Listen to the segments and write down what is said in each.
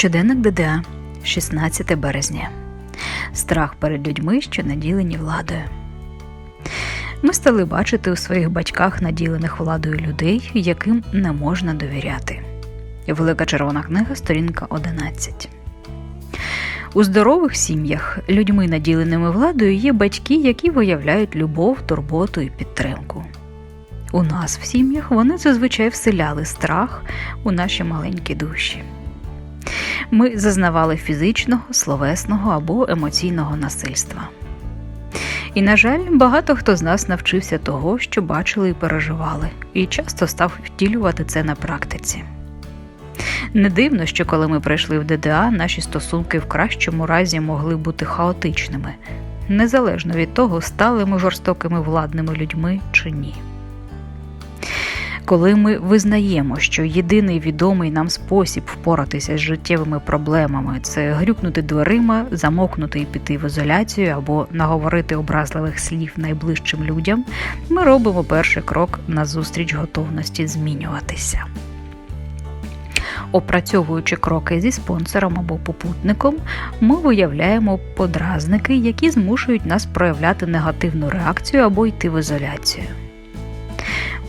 Щоденник ДДА, 16 березня. Страх перед людьми, що наділені владою. Ми стали бачити у своїх батьках наділених владою людей, яким не можна довіряти. Велика червона книга, сторінка 11. У здорових сім'ях людьми, наділеними владою, є батьки, які виявляють любов, турботу і підтримку. У нас в сім'ях вони зазвичай вселяли страх у наші маленькі душі. Ми зазнавали фізичного, словесного або емоційного насильства. І, на жаль, багато хто з нас навчився того, що бачили і переживали, і часто став втілювати це на практиці. Не дивно, що коли ми прийшли в ДДА, наші стосунки в кращому разі могли бути хаотичними, незалежно від того, стали ми жорстокими владними людьми чи ні. Коли ми визнаємо, що єдиний відомий нам спосіб впоратися з життєвими проблемами це грюкнути дверима, замокнути і піти в ізоляцію або наговорити образливих слів найближчим людям, ми робимо перший крок назустріч готовності змінюватися. Опрацьовуючи кроки зі спонсором або попутником, ми виявляємо подразники, які змушують нас проявляти негативну реакцію або йти в ізоляцію.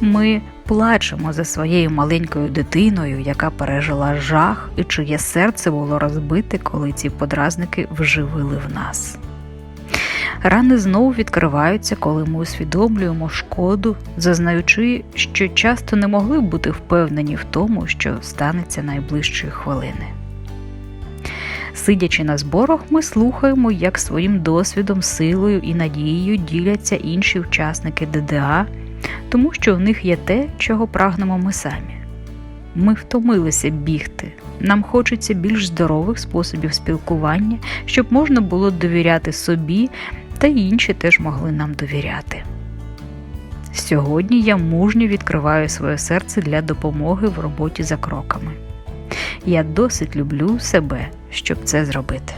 Ми плачемо за своєю маленькою дитиною, яка пережила жах і чиє серце було розбите, коли ці подразники вживили в нас. Рани знову відкриваються, коли ми усвідомлюємо шкоду, зазнаючи, що часто не могли бути впевнені в тому, що станеться найближчої хвилини. Сидячи на зборах, ми слухаємо, як своїм досвідом, силою і надією діляться інші учасники ДДА, тому що в них є те, чого прагнемо ми самі. Ми втомилися бігти. Нам хочеться більш здорових способів спілкування, щоб можна було довіряти собі, та інші теж могли нам довіряти. Сьогодні я мужньо відкриваю своє серце для допомоги в роботі за кроками. Я досить люблю себе, щоб це зробити.